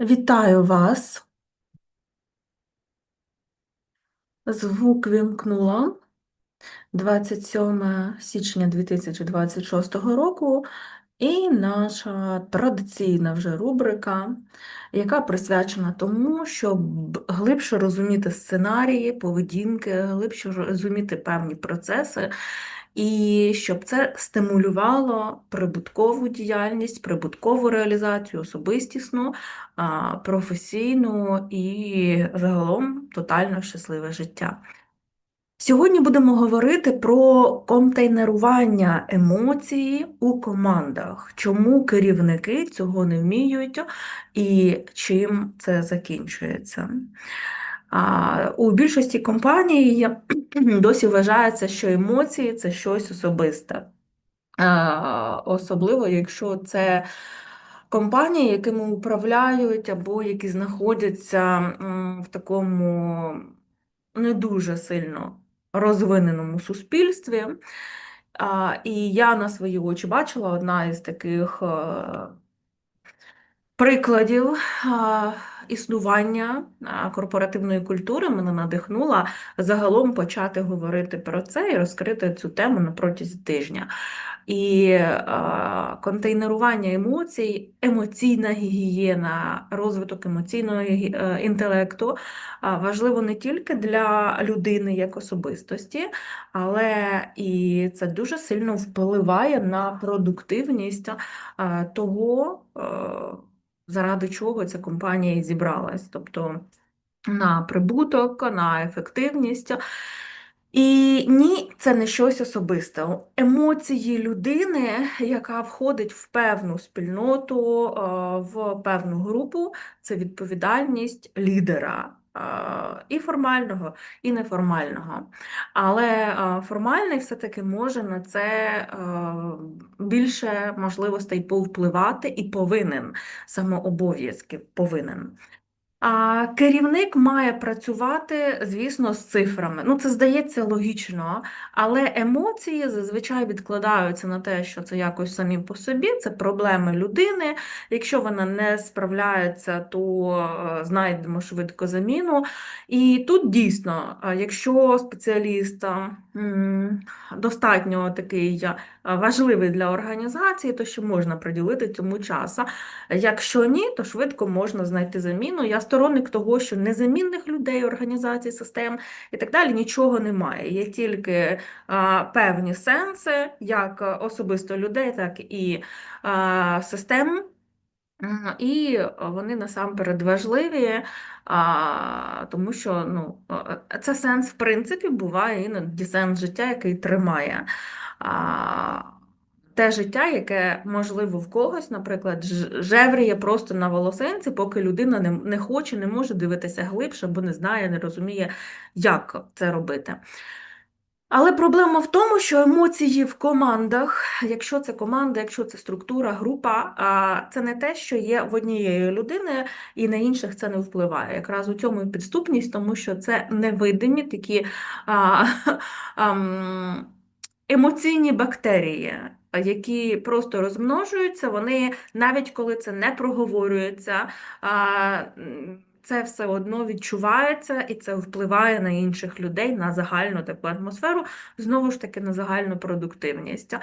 Вітаю вас. Звук вімкнула 27 січня 2026 року, і наша традиційна вже рубрика, яка присвячена тому, щоб глибше розуміти сценарії, поведінки, глибше розуміти певні процеси, і щоб це стимулювало прибуткову діяльність, прибуткову реалізацію, особистісну, професійну і загалом тотально щасливе життя. Сьогодні будемо говорити про контейнерування емоцій у командах, чому керівники цього не вміють і чим це закінчується. У більшості компаній досі вважається, що емоції це щось особисте. Особливо, якщо це компанії, якими управляють або які знаходяться в такому не дуже сильно розвиненому суспільстві. І я на свої очі бачила одна із таких е, прикладів існування корпоративної культури мене надихнула загалом почати говорити про це і розкрити цю тему на протязі тижня. І контейнерування емоцій, емоційна гігієна, розвиток емоційного е, інтелекту важливо не тільки для людини як особистості, але і це дуже сильно впливає на продуктивність того, е, заради чого ця компанія зібралась. Тобто на прибуток, на ефективність. І ні, це не щось особисте. Емоції людини, яка входить в певну спільноту, е, в певну групу, це відповідальність лідера. І формального, і неформального. Але е, формальний все-таки може на це е, більше можливостей повпливати і повинен, самообов'язків повинен. А керівник має працювати, звісно, з цифрами. Ну, це здається логічно, але емоції зазвичай відкладаються на те, що це якось самі по собі, це проблеми людини. Якщо вона не справляється, то е, знайдемо швидко заміну. І тут дійсно, е, якщо спеціаліст е, достатньо такий е, важливий для організації, то ще можна приділити цьому часу. Якщо ні, то швидко можна знайти заміну. Я сторонник того, що незамінних людей, організацій, систем і так далі нічого немає. Є тільки а, певні сенси, як особисто людей, так і а, систем. І вони насамперед важливі, а, тому що ну, це сенс, в принципі, буває іноді сенс життя, який тримає. А, те життя, яке можливо в когось, наприклад, жевріє просто на волосинці, поки людина не, не хоче, не може дивитися глибше, бо не знає, не розуміє, як це робити. Але проблема в тому, що емоції в командах, якщо це команда, якщо це структура, група, а, це не те, що є в однієї людини, і на інших це не впливає. Якраз у цьому і підступність, тому що це невидимі такі а, ам, емоційні бактерії, які просто розмножуються, вони навіть коли це не проговорюється. це все одно відчувається і це впливає на інших людей, на загальну таку атмосферу, знову ж таки на загальну продуктивність.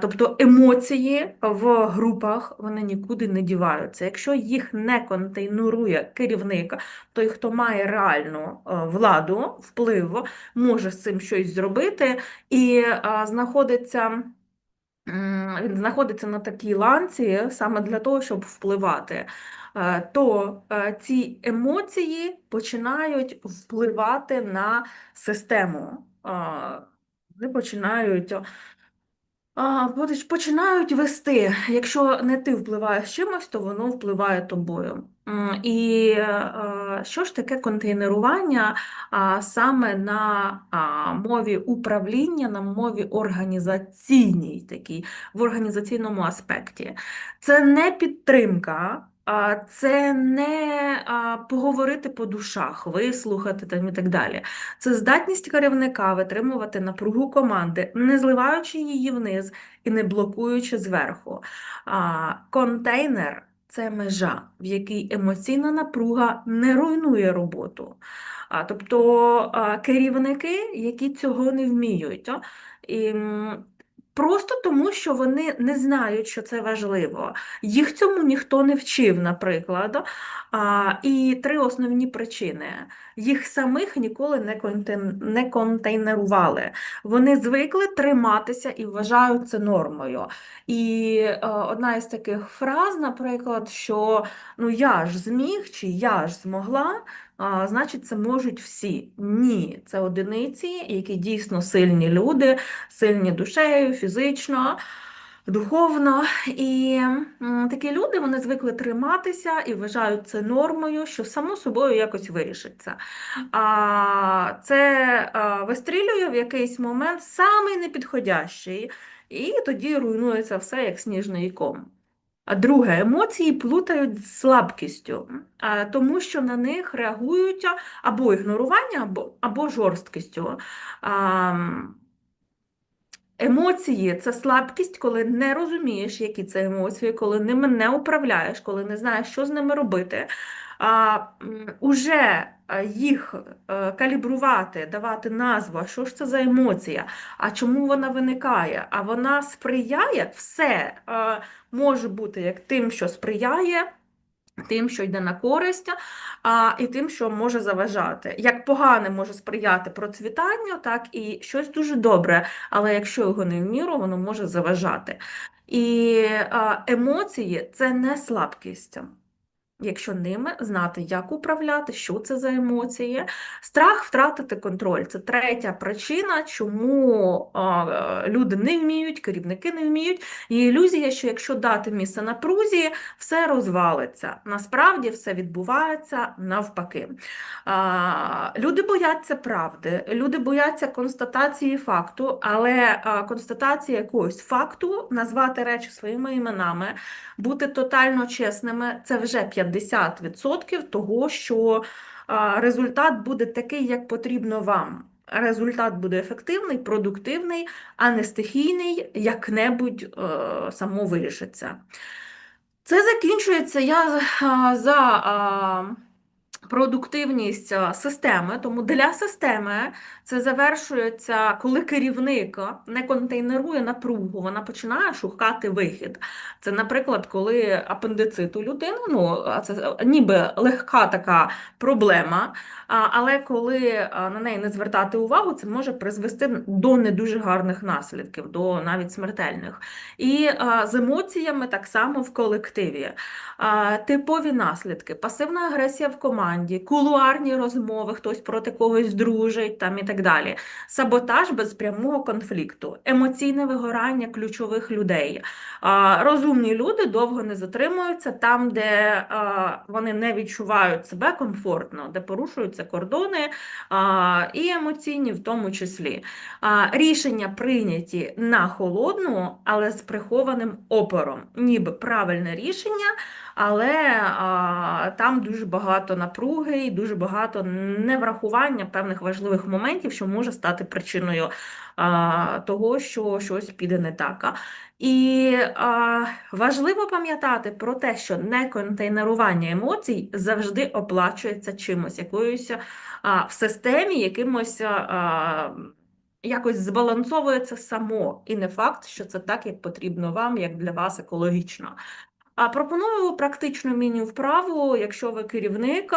Тобто емоції в групах вони нікуди не діваються. Якщо їх не контейнурує керівник, той, хто має реальну е, владу, вплив, може з цим щось зробити і знаходиться. Він знаходиться на такій ланці саме для того, щоб впливати. Е, То е, ці емоції починають впливати на систему. Е, Вони починають починають вести. Якщо не ти впливаєш чимось, то воно впливає тобою. І е, що ж таке контейнерування саме на мові управління, на мові організаційній, такій, в організаційному аспекті? Це не підтримка. Це не поговорити по душах, вислухати там і так далі. Це здатність керівника витримувати напругу команди, не зливаючи її вниз і не блокуючи зверху. Контейнер це межа, в якій емоційна напруга не руйнує роботу. А, тобто керівники, які цього не вміють. І, Просто тому, що вони не знають, що це важливо. Їх цьому ніхто не вчив, наприклад. А, І три основні причини. Їх самих ніколи не не контейнерували. Вони звикли триматися і вважають це нормою. І е, одна із таких фраз, наприклад, що ну я ж зміг чи я ж змогла, значить, це можуть всі. Ні, це одиниці, які дійсно сильні люди, сильні душею, фізично. Духовно, і такі люди вони звикли триматися і вважають це нормою, що само собою якось вирішиться. А це вистрілює в якийсь момент самий непідходящий, і тоді руйнується все як сніжний ком. А друге, емоції плутають з слабкістю, тому що на них реагують або ігнорування, або, або жорсткістю. Емоції це слабкість, коли не розумієш, які це емоції, коли ними не управляєш, коли не знаєш, що з ними робити. Уже їх е, калібрувати, давати назву, а що ж це за емоція, а чому вона виникає? А вона сприяє, все е, може бути як тим, що сприяє. Тим, що йде на користь, а, і тим, що може заважати. Як погане може сприяти процвітанню, так і щось дуже добре, але якщо його не в міру, воно може заважати. І емоції це не слабкість. Якщо ними знати, як управляти, що це за емоції, страх втратити контроль це третя причина, чому люди не вміють, керівники не вміють. Є ілюзія, що якщо дати місце напрузі, все розвалиться. Насправді все відбувається навпаки. Люди бояться правди, люди бояться констатації факту, але констатація якогось факту, назвати речі своїми іменами, бути тотально чесними це вже 50% того, що результат буде такий, як потрібно вам. Результат буде ефективний, продуктивний, а не стихійний, як-небудь е, само вирішиться. Це закінчується я за. Продуктивність системи, тому для системи це завершується, коли керівник не контейнерує напругу, вона починає шукати вихід. Це, наприклад, коли апендицит у людини, ну це ніби легка така проблема, але коли на неї не звертати увагу, це може призвести до не дуже гарних наслідків, до навіть смертельних. І з емоціями так само в колективі. Типові наслідки: пасивна агресія в команді, кулуарні розмови, хтось проти когось дружить там і так далі. Саботаж без прямого конфлікту, емоційне вигорання ключових людей. Розумні люди довго не затримуються там, де вони не відчувають себе комфортно, де порушуються кордони і емоційні в тому числі. Рішення прийняті на холодну, але з прихованим опором, ніби правильне рішення але там дуже багато напруги і дуже багато неврахування певних важливих моментів, що може стати причиною а, того, що щось піде не так. І а, важливо пам'ятати про те, що неконтейнерування емоцій завжди оплачується чимось, якоюсь а, в системі якимось. А, Якось збалансовується само, і не факт, що це так, як потрібно вам, як для вас екологічно. А пропоную практичну міні-вправу, якщо ви керівник,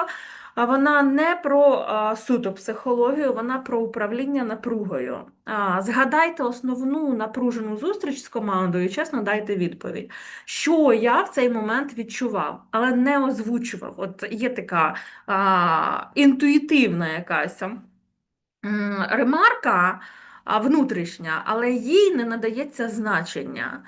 вона не про суто психологію, вона про управління напругою. Згадайте основну напружену зустріч з командою, чесно дайте відповідь, що я в цей момент відчував, але не озвучував. От є така а, інтуїтивна якась ремарка внутрішня, але їй не надається значення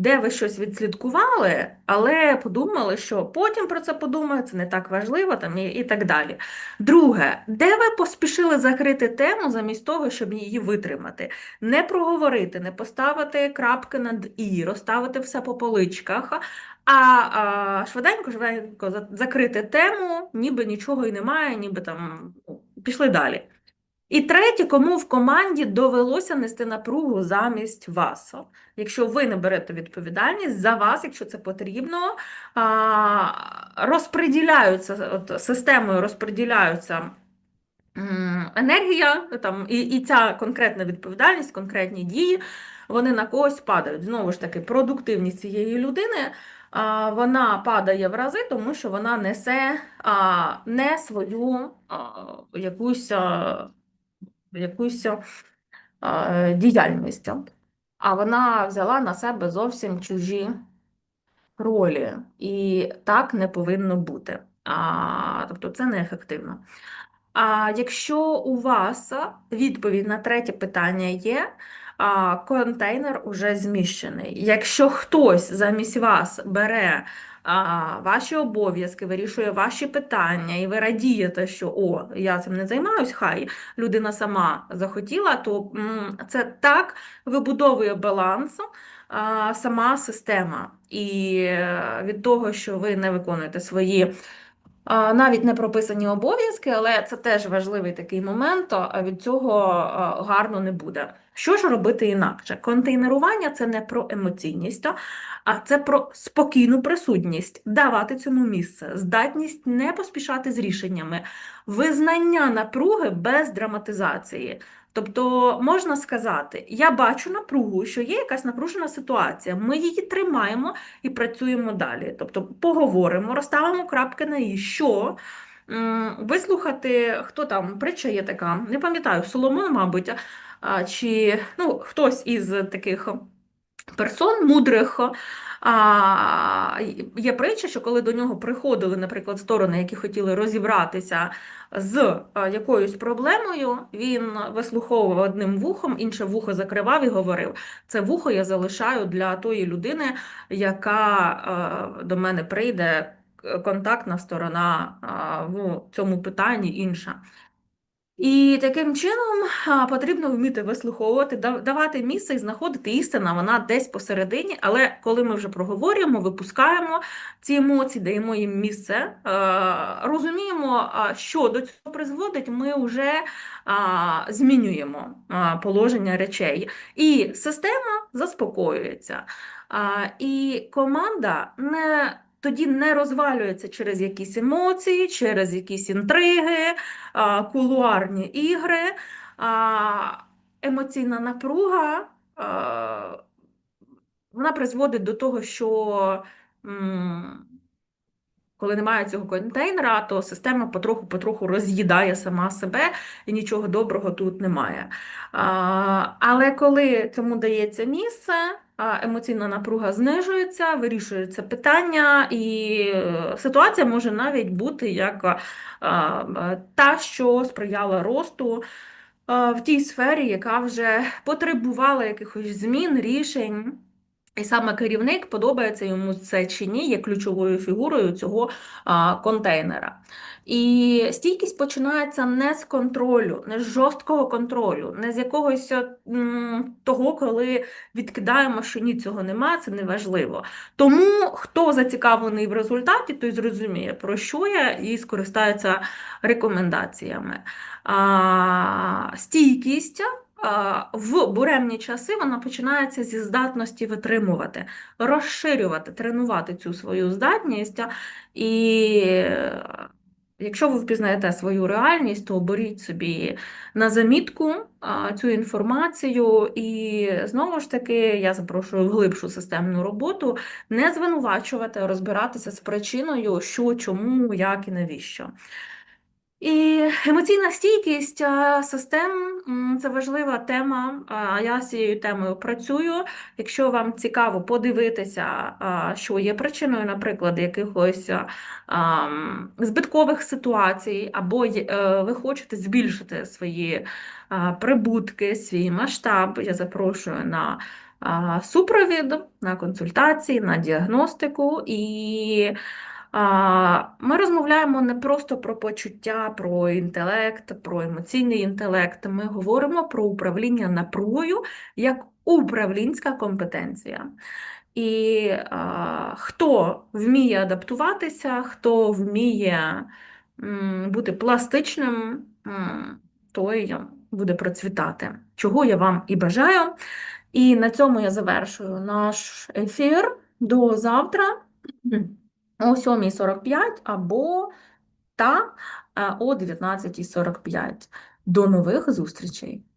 де ви щось відслідкували, але подумали, що потім про це подумаю, це не так важливо там і, і так далі. Друге, де ви поспішили закрити тему замість того, щоб її витримати, не проговорити, не поставити крапки над і, розставити все по поличках, а, а швиденько, швиденько закрити тему, ніби нічого і немає, ніби там ну, пішли далі. І третє, кому в команді довелося нести напругу замість вас. Якщо ви не берете відповідальність за вас, якщо це потрібно, розподіляються системою розподіляються енергія там, і, і ця конкретна відповідальність, конкретні дії, вони на когось падають. Знову ж таки, продуктивність цієї людини. Вона падає в рази, тому що вона несе не свою якусь якусь а, діяльність, а вона взяла на себе зовсім чужі ролі, і так не повинно бути. А, тобто це неефективно. А якщо у вас відповідь на третє питання є, а, контейнер уже зміщений. Якщо хтось замість вас бере ваші обов'язки, вирішує ваші питання, і ви радієте, що о, я цим не займаюсь, хай людина сама захотіла, то це так вибудовує баланс сама система. І е, від того, що ви не виконуєте свої навіть не прописані обов'язки, але це теж важливий такий момент, а від цього гарно не буде. Що ж робити інакше? Контейнерування це не про емоційність, а це про спокійну присутність, давати цьому місце, здатність не поспішати з рішеннями, визнання напруги без драматизації. Тобто можна сказати, я бачу напругу, що є якась напружена ситуація, ми її тримаємо і працюємо далі. Тобто поговоримо, розставимо крапки на і, що вислухати, хто там притча є така, не пам'ятаю, Соломон, мабуть, чи ну, хтось із таких персон мудрих. А, Є притча, що коли до нього приходили, наприклад, сторони, які хотіли розібратися з якоюсь проблемою, він вислуховував одним вухом, інше вухо закривав і говорив: це вухо я залишаю для тої людини, яка до мене прийде, контактна сторона в цьому питанні інша. І таким чином потрібно вміти вислуховувати, давати місце і знаходити істина, вона десь посередині. Але коли ми вже проговорюємо, випускаємо ці емоції, даємо їм місце, розуміємо, що до цього призводить, ми вже змінюємо положення речей. І система заспокоюється. І команда не тоді не розвалюється через якісь емоції, через якісь інтриги, кулуарні ігри, емоційна напруга. Вона призводить до того, що коли немає цього контейнера, то система потроху-потроху роз'їдає сама себе і нічого доброго тут немає. Але коли цьому дається місце, емоційна напруга знижується, вирішується питання, і е, ситуація може навіть бути як та, що сприяла росту в тій сфері, яка вже потребувала якихось змін, рішень. І саме керівник подобається йому це чи ні, є ключовою фігурою цього а, контейнера. І стійкість починається не з контролю, не з жорсткого контролю, не з якогось м, того, коли відкидаємо, що ні, цього немає, це не важливо. Тому хто зацікавлений в результаті, той зрозуміє, про що я, і скористається рекомендаціями. А, Стійкість в буремні часи вона починається зі здатності витримувати, розширювати, тренувати цю свою здатність. І якщо ви впізнаєте свою реальність, то беріть собі на замітку цю інформацію, і знову ж таки я запрошую в глибшу системну роботу, не звинувачувати, розбиратися з причиною, що, чому, як і навіщо. І емоційна стійкість систем це важлива тема. Я з цією темою працюю. Якщо вам цікаво подивитися, що є причиною, наприклад, якихось збиткових ситуацій, або е, ви хочете збільшити свої прибутки, свій масштаб, я запрошую на супровід, на консультації, на діагностику і. Ми розмовляємо не просто про почуття, про інтелект, про емоційний інтелект. Ми говоримо про управління напругою як управлінська компетенція. І а, хто вміє адаптуватися, хто вміє м, бути пластичним, м, той буде процвітати, чого я вам і бажаю. І на цьому я завершую наш ефір. До завтра о 7.45 або та е, о 19.45. До нових зустрічей!